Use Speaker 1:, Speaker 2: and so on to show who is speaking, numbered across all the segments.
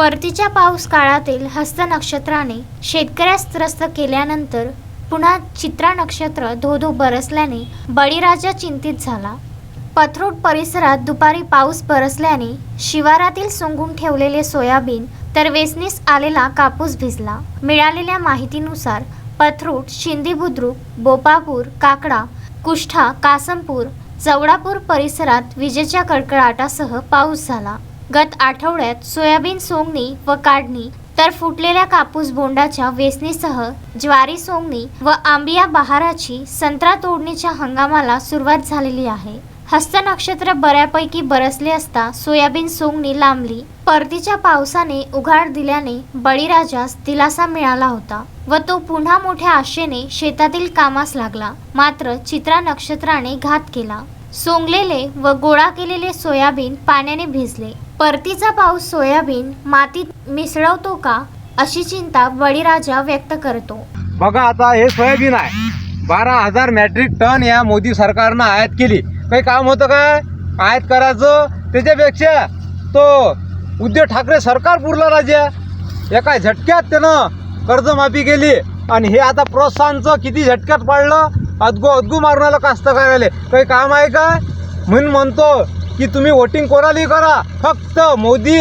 Speaker 1: परतीच्या पाऊस काळातील हस्त नक्षत्राने शेतकऱ्यास त्रस्त केल्यानंतर पुन्हा चित्रा नक्षत्र धो बरसल्याने बळीराजा चिंतित झाला. पथरोड परिसरात दुपारी पाऊस बरसल्याने शिवारातील सोंगून ठेवलेले सोयाबीन तर वेसनीस आलेला कापूस भिजला. मिळालेल्या माहितीनुसार पथरूट शिंदी बुद्रुक बोपापूर काकडा कुष्ठा कासमपूर चौडापूर परिसरात विजेच्या कडकडाटासह पाऊस झाला. गत आठवड्यात सोयाबीन सोंगणी व काढणी तर फुटलेल्या कापूस बोंडाच्या वेचणीसह ज्वारी सोंगणी व आंबिया बहाराची संत्रा तोडणीच्या हंगामाला सुरुवात झालेली आहे. हस्त नक्षत्र बऱ्यापैकी बरसले असता सोयाबीन सोंगणी लांबली. परतीच्या पावसाने उघाड दिल्याने बळीराजास दिलासा मिळाला होता व तो पुन्हा मोठ्या आशेने शेतातील कामास लागला. मात्र चित्रा नक्षत्राने घात केला. सोंगलेले व गोळा केलेले सोयाबीन पाण्याने भिजले. परतीचा पाऊस सोयाबीन मातीत मिसळवतो का अशी चिंता बळीराजा व्यक्त करतो.
Speaker 2: बघा आता हे सोयाबीन आहे. बारा हजार मॅट्रिक टन या मोदी सरकारनं आयात केली. काही काम होतं काय आयात करायचं? त्याच्यापेक्षा तो उद्धव ठाकरे सरकार पुरलं राजा. एका झटक्यात त्यानं कर्जमाफी केली. आणि हे आता प्रोत्साहनचं किती झटक्यात पडलं? अदगो अदगू मारून आलं कास्तकाराले काही काम आहे का? म्हणून म्हणतो की तुम्ही वोटिंग कोणालाही करा. फक्त मोदी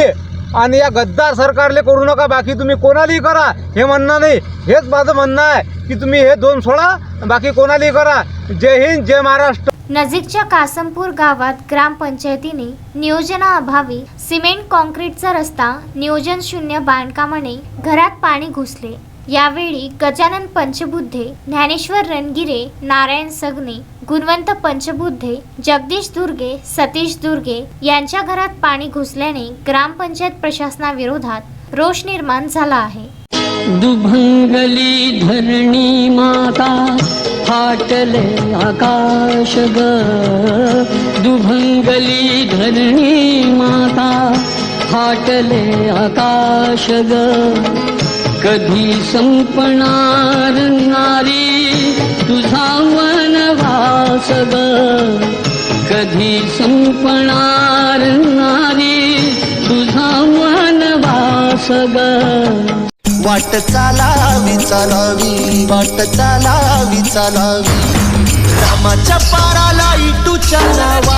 Speaker 2: आणि या गद्दार सरकारले करू नका. बाकी तुम्ही कोणालाही करा. हे म्हणणं नाही. हेच माझं म्हणणं आहे की तुम्ही हे दोन सोडा. बाकी कोणालाही करा. जय हिंद जय महाराष्ट्र.
Speaker 1: नजीकच्या कासमपूर गावात ग्रामपंचायतीने नियोजनाअभावी सिमेंट कॉन्क्रीटचा रस्ता नियोजन शून्य बांधकामाने घरात पाणी घुसले. यावेळी गजानन पंचबुद्धे ज्ञानेश्वर रणगिरे नारायण सगने गुणवंत पंचबुद्धे जगदीश दुर्गे सतीश दुर्गे यांच्या घरात पाणी घुसल्याने ग्रामपंचायत प्रशासनाविरोधात रोष निर्माण झाला आहे.
Speaker 3: दुभंगली धरणी माता फाटले आकाश ग. दुभंगली धरणी माता फाटले आकाश ग. कधी संपणार नारी तुझा वनवास ग कधी संपणार नारी तुझा वनवास ग
Speaker 4: वाट चालावी चालावी वाट चालावी चालावी. रामाच्या पाराला इटूच्या नावानं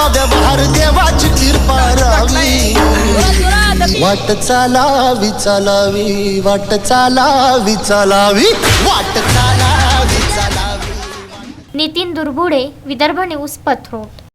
Speaker 4: करावा व्यवहार देवाची कृपा राहावी. वाट चालावी चालावी वाट चालावी चालावी. वाट चालावी चालावी.
Speaker 1: नितीन दुर्बुडे विदर्भ न्यूज पथरोट